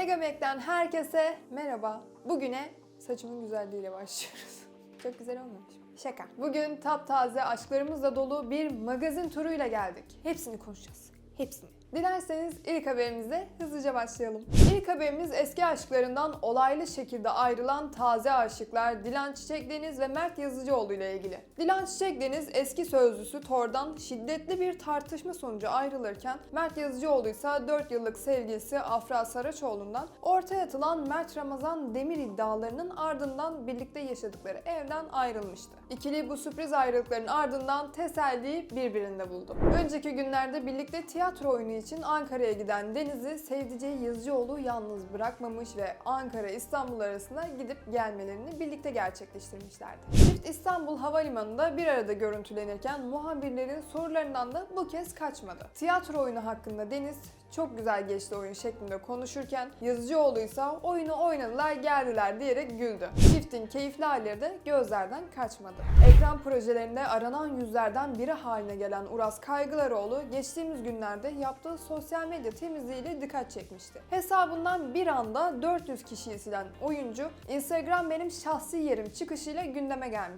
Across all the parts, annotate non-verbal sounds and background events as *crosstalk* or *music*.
Megamek'ten herkese merhaba. Bugüne saçımın güzelliğiyle başlıyoruz. *laughs* Çok güzel olmamış. mı? Şaka. Bugün taptaze aşklarımızla dolu bir magazin turuyla geldik. Hepsini konuşacağız. Hepsini. Dilerseniz ilk haberimize hızlıca başlayalım. İlk haberimiz eski aşklarından olaylı şekilde ayrılan taze aşıklar Dilan Çiçek Deniz ve Mert Yazıcıoğlu ile ilgili. Dilan Çiçek Deniz eski sözlüsü Thor'dan şiddetli bir tartışma sonucu ayrılırken Mert Yazıcıoğlu ise 4 yıllık sevgilisi Afra Saraçoğlu'ndan ortaya atılan Mert Ramazan Demir iddialarının ardından birlikte yaşadıkları evden ayrılmıştı. İkili bu sürpriz ayrılıkların ardından teselliyi birbirinde buldu. Önceki günlerde birlikte tiyatro oyunu için Ankara'ya giden Deniz'i sevdiceği Yazıcıoğlu yalnız bırakmamış ve Ankara-İstanbul arasında gidip gelmelerini birlikte gerçekleştirmişlerdi. Çift İstanbul Havalimanı'nda bir arada görüntülenirken muhabirlerin sorularından da bu kez kaçmadı. Tiyatro oyunu hakkında Deniz çok güzel geçti oyun şeklinde konuşurken Yazıcıoğlu ise oyunu oynadılar geldiler diyerek güldü. Çiftin keyifli halleri de gözlerden kaçmadı. Ekran projelerinde aranan yüzlerden biri haline gelen Uras Kaygılaroğlu geçtiğimiz günlerde yaptığı sosyal medya temizliğiyle dikkat çekmişti. Hesabından bir anda 400 kişiyi silen oyuncu Instagram benim şahsi yerim çıkışıyla gündeme gelmişti.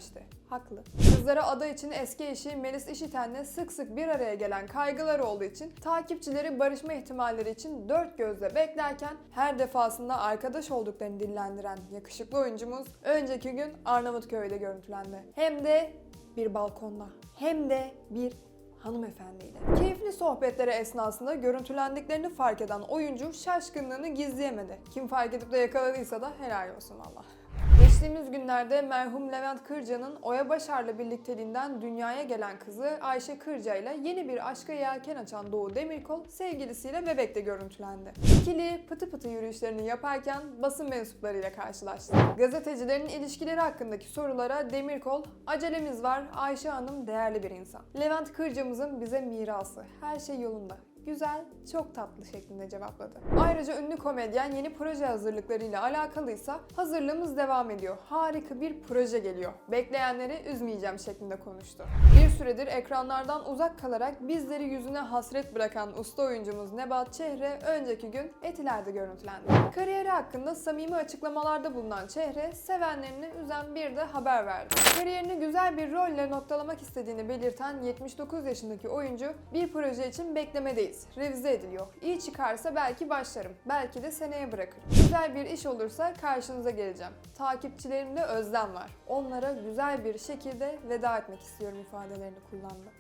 Haklı. Kızlara ada için eski eşi Melis İşiten'le sık sık bir araya gelen kaygılar olduğu için takipçileri barışma ihtimalleri için dört gözle beklerken her defasında arkadaş olduklarını dillendiren yakışıklı oyuncumuz önceki gün Arnavutköy'de görüntülendi. Hem de bir balkonda. Hem de bir hanımefendiyle. Keyifli sohbetlere esnasında görüntülendiklerini fark eden oyuncu şaşkınlığını gizleyemedi. Kim fark edip de yakaladıysa da helal olsun valla. Geçtiğimiz günlerde merhum Levent Kırca'nın Oya Başar'la birlikteliğinden dünyaya gelen kızı Ayşe Kırca ile yeni bir aşka yelken açan Doğu Demirkol sevgilisiyle bebekte görüntülendi. İkili pıtı pıtı yürüyüşlerini yaparken basın mensuplarıyla karşılaştı. Gazetecilerin ilişkileri hakkındaki sorulara Demirkol, acelemiz var Ayşe Hanım değerli bir insan. Levent Kırca'mızın bize mirası, her şey yolunda güzel, çok tatlı şeklinde cevapladı. Ayrıca ünlü komedyen yeni proje hazırlıklarıyla alakalıysa hazırlığımız devam ediyor. Harika bir proje geliyor. Bekleyenleri üzmeyeceğim şeklinde konuştu. Bir süredir ekranlardan uzak kalarak bizleri yüzüne hasret bırakan usta oyuncumuz Nebat Çehre önceki gün Etiler'de görüntülendi. Kariyeri hakkında samimi açıklamalarda bulunan Çehre, sevenlerini üzen bir de haber verdi. Kariyerini güzel bir rolle noktalamak istediğini belirten 79 yaşındaki oyuncu bir proje için beklemedeyiz. Revize ediliyor. İyi çıkarsa belki başlarım. Belki de seneye bırakırım. Güzel bir iş olursa karşınıza geleceğim. Takipçilerimde özlem var. Onlara güzel bir şekilde veda etmek istiyorum ifadelerini kullandı.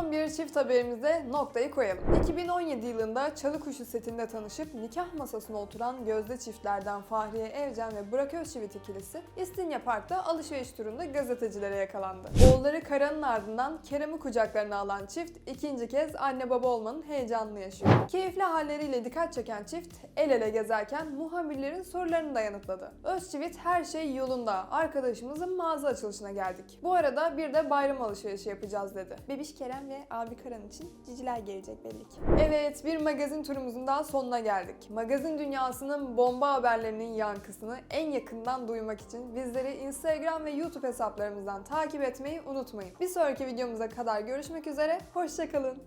Son bir çift haberimizde noktayı koyalım. 2017 yılında Çalıkuşu setinde tanışıp nikah masasına oturan gözde çiftlerden Fahriye Evcen ve Burak Özçivit ikilisi İstinye Park'ta alışveriş turunda gazetecilere yakalandı. Oğulları Kara'nın ardından Kerem'i kucaklarına alan çift ikinci kez anne baba olmanın heyecanını yaşıyor. Keyifli halleriyle dikkat çeken çift el ele gezerken muhabirlerin sorularını da yanıtladı. Özçivit her şey yolunda. Arkadaşımızın mağaza açılışına geldik. Bu arada bir de bayram alışverişi yapacağız dedi. Bebiş Kerem ve abi Karan için ciciler gelecek belli ki. Evet bir magazin turumuzun daha sonuna geldik. Magazin dünyasının bomba haberlerinin yankısını en yakından duymak için bizleri Instagram ve YouTube hesaplarımızdan takip etmeyi unutmayın. Bir sonraki videomuza kadar görüşmek üzere, hoşçakalın.